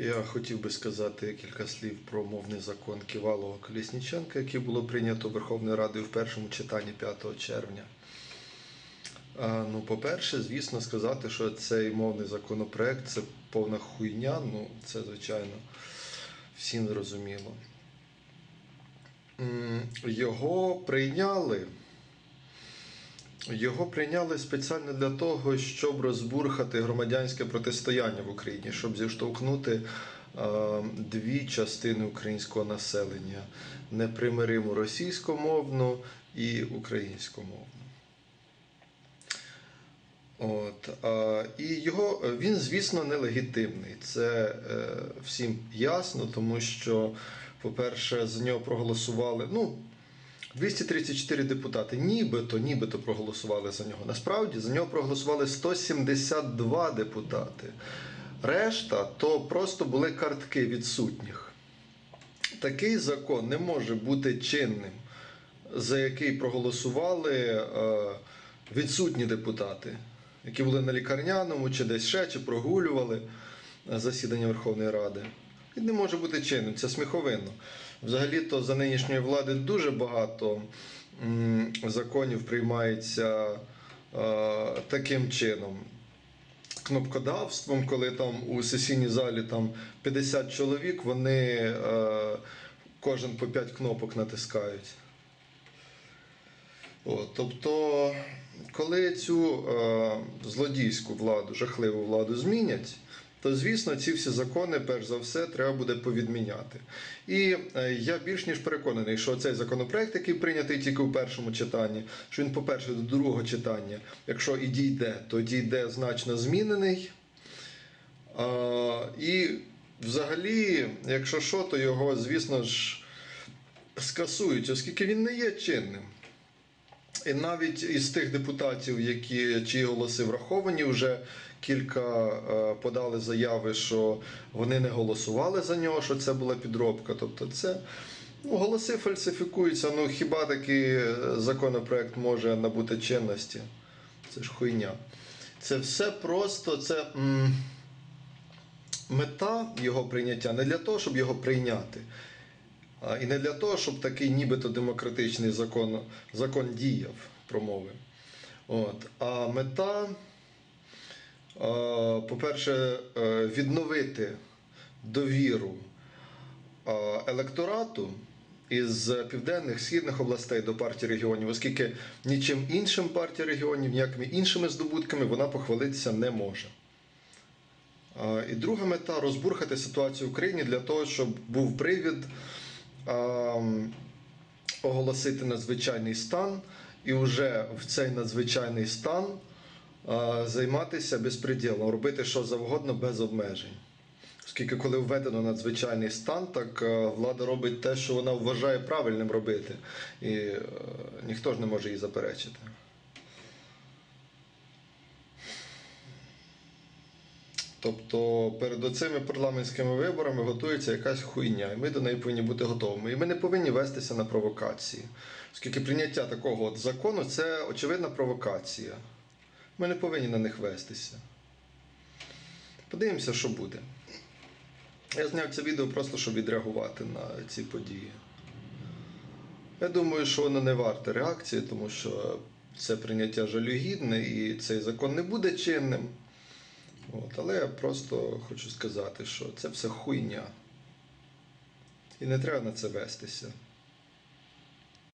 Я хотів би сказати кілька слів про мовний закон Ківалова Колісніченка, який було прийнято Верховною Радою в першому читанні 5 червня. Ну, по-перше, звісно, сказати, що цей мовний законопроект це повна хуйня. Ну, це, звичайно, всім зрозуміло. Його прийняли. Його прийняли спеціально для того, щоб розбурхати громадянське протистояння в Україні, щоб зіштовхнути е, дві частини українського населення непримириму російськомовну і українськомовну. От, і його він, звісно, нелегітимний. Це е, всім ясно, тому що, по-перше, за нього проголосували. Ну, 234 депутати, нібито, нібито проголосували за нього. Насправді за нього проголосували 172 депутати. Решта то просто були картки відсутніх. Такий закон не може бути чинним, за який проголосували е, відсутні депутати, які були на лікарняному чи десь ще, чи прогулювали е, засідання Верховної Ради. Він не може бути чинним, це сміховинно. Взагалі-то за нинішньої влади дуже багато законів приймається е, таким чином. Кнопкодавством, коли там у сесійній залі там 50 чоловік, вони е, кожен по 5 кнопок натискають. От, тобто, коли цю е, злодійську владу, жахливу владу змінять, то звісно ці всі закони, перш за все, треба буде повідміняти. І е, я більш ніж переконаний, що цей законопроект, який прийнятий тільки у першому читанні, що він, по-перше, до другого читання, якщо і дійде, то дійде значно змінений. І взагалі, якщо що, то його, звісно ж, скасують, оскільки він не є чинним. І навіть із тих депутатів, які чиї голоси враховані, вже кілька е, подали заяви, що вони не голосували за нього, що це була підробка. Тобто, це ну, голоси фальсифікуються. Ну хіба такий е, законопроект може набути чинності? Це ж хуйня. Це все просто це м, мета його прийняття не для того, щоб його прийняти. І не для того, щоб такий нібито демократичний закон, закон діяв про мови. От. А мета, по-перше, е, відновити довіру електорату із південних східних областей до партії регіонів, оскільки нічим іншим партія регіонів, ніякими іншими здобутками вона похвалитися не може. І друга мета розбурхати ситуацію в Україні для того, щоб був привід оголосити надзвичайний стан, і вже в цей надзвичайний стан е, займатися безпреділом, робити що завгодно без обмежень. Оскільки, коли введено надзвичайний стан, так е, влада робить те, що вона вважає правильним робити, і е, ніхто ж не може її заперечити. Тобто перед оцими парламентськими виборами готується якась хуйня, і ми до неї повинні бути готовими. І ми не повинні вестися на провокації. Оскільки прийняття такого от закону це очевидна провокація. Ми не повинні на них вестися. Подивимося, що буде. Я зняв це відео просто, щоб відреагувати на ці події. Я думаю, що воно не варте реакції, тому що це прийняття жалюгідне і цей закон не буде чинним. От, але я просто хочу сказати, що це все хуйня. І не треба на це вестися.